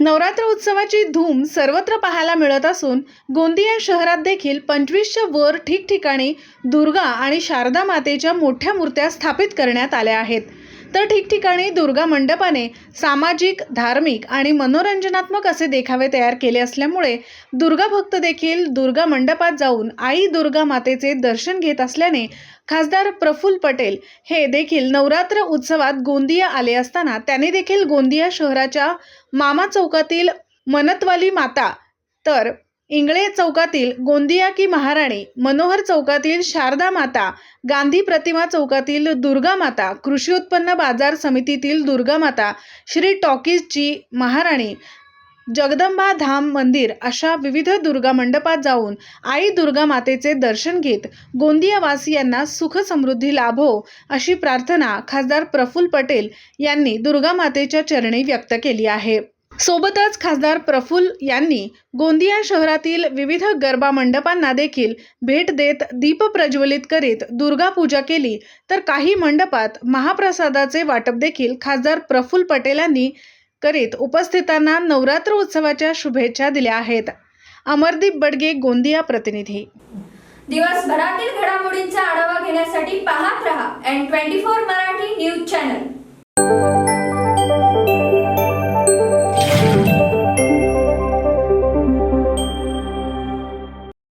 नवरात्र उत्सवाची धूम सर्वत्र पाहायला मिळत असून गोंदिया शहरात देखील पंचवीसच्या वर ठिकठिकाणी दुर्गा आणि शारदा मातेच्या मोठ्या मूर्त्या स्थापित करण्यात आल्या आहेत. तर ठिकठिकाणी दुर्गा मंडपाने सामाजिक धार्मिक आणि मनोरंजनात्मक असे देखावे तयार केले असल्यामुळे दुर्गा भक्त देखील दुर्गा मंडपात जाऊन आई दुर्गा मातेचे दर्शन घेत असल्याने खासदार प्रफुल्ल पटेल हे देखील नवरात्र उत्सवात गोंदिया आले असताना त्यांनी देखील गोंदिया शहराच्या मामा चौकातील मनतवाली माता तर इंगळे चौकातील गोंदिया की महाराणी मनोहर चौकातील शारदा माता गांधी प्रतिमा चौकातील दुर्गा माता कृषी उत्पन्न बाजार समितीतील दुर्गा माता श्री टॉकीजची महाराणी जगदंबा धाम मंदिर अशा विविध दुर्गा मंडपात जाऊन आई दुर्गा मातेचे दर्शन घेत गोंदियावासियांना सुख समृद्धी लाभो अशी प्रार्थना खासदार प्रफुल्ल पटेल यांनी दुर्गा मातेच्या चरणी व्यक्त केली आहे. सोबतच खासदार प्रफुल्ल यांनी गोंदिया शहरातील विविध गरबा मंडपांना देखील भेट देत दीप प्रज्वलित करीत दुर्गा पूजा केली. तर काही मंडपात महाप्रसादाचे वाटप देखील खासदार प्रफुल्ल पटेल यांनी करीत उपस्थितांना नवरात्र उत्सवाच्या शुभेच्छा दिल्या आहेत. अमरदीप बडगे गोंदिया प्रतिनिधी. दिवसभरातील घडामोडींचा आढावा घेण्यासाठी पाहत रहा N twenty four Marathi news